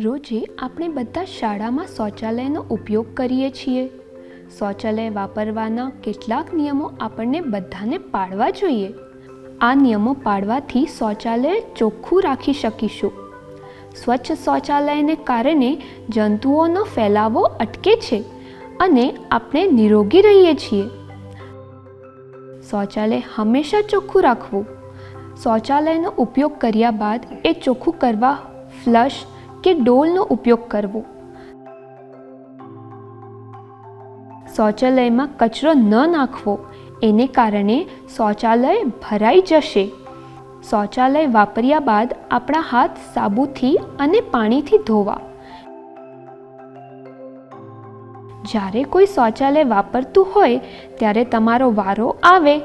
રોજે આપણે બધા શાળામાં શૌચાલયનો ઉપયોગ કરીએ છીએ. શૌચાલય વાપરવાના કેટલાક નિયમો આપણને બધાને પાળવા જોઈએ. આ નિયમો પાળવાથી શૌચાલય ચોખ્ખું રાખી શકીશું. સ્વચ્છ શૌચાલયને કારણે જંતુઓનો ફેલાવો અટકે છે અને આપણે નિરોગી રહીએ છીએ. શૌચાલય હંમેશા ચોખ્ખું રાખવું. શૌચાલયનો ઉપયોગ કર્યા બાદ એ ચોખ્ખું કરવા, ફ્લશ કે ડોલનો ઉપયોગ કરવો. શૌચાલયમાં કચરો ન નાખવો, એને કારણે શૌચાલય ભરાઈ જશે. શૌચાલય વાપર્યા બાદ આપણા હાથ સાબુથી અને પાણીથી ધોવા. જ્યારે કોઈ શૌચાલય વાપરતું હોય, ત્યારે તમારો વારો આવે,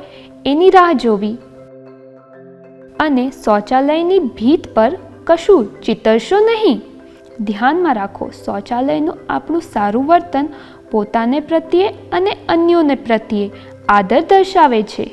એની રાહ જોવી. અને શૌચાલયની ભીત પર કશું ચિતરશો નહીં. ધ્યાનમાં રાખો શૌચાલયનું આપણું સારું વર્તન પોતાને પ્રત્યે અને અન્યોને પ્રત્યે આદર દર્શાવે છે.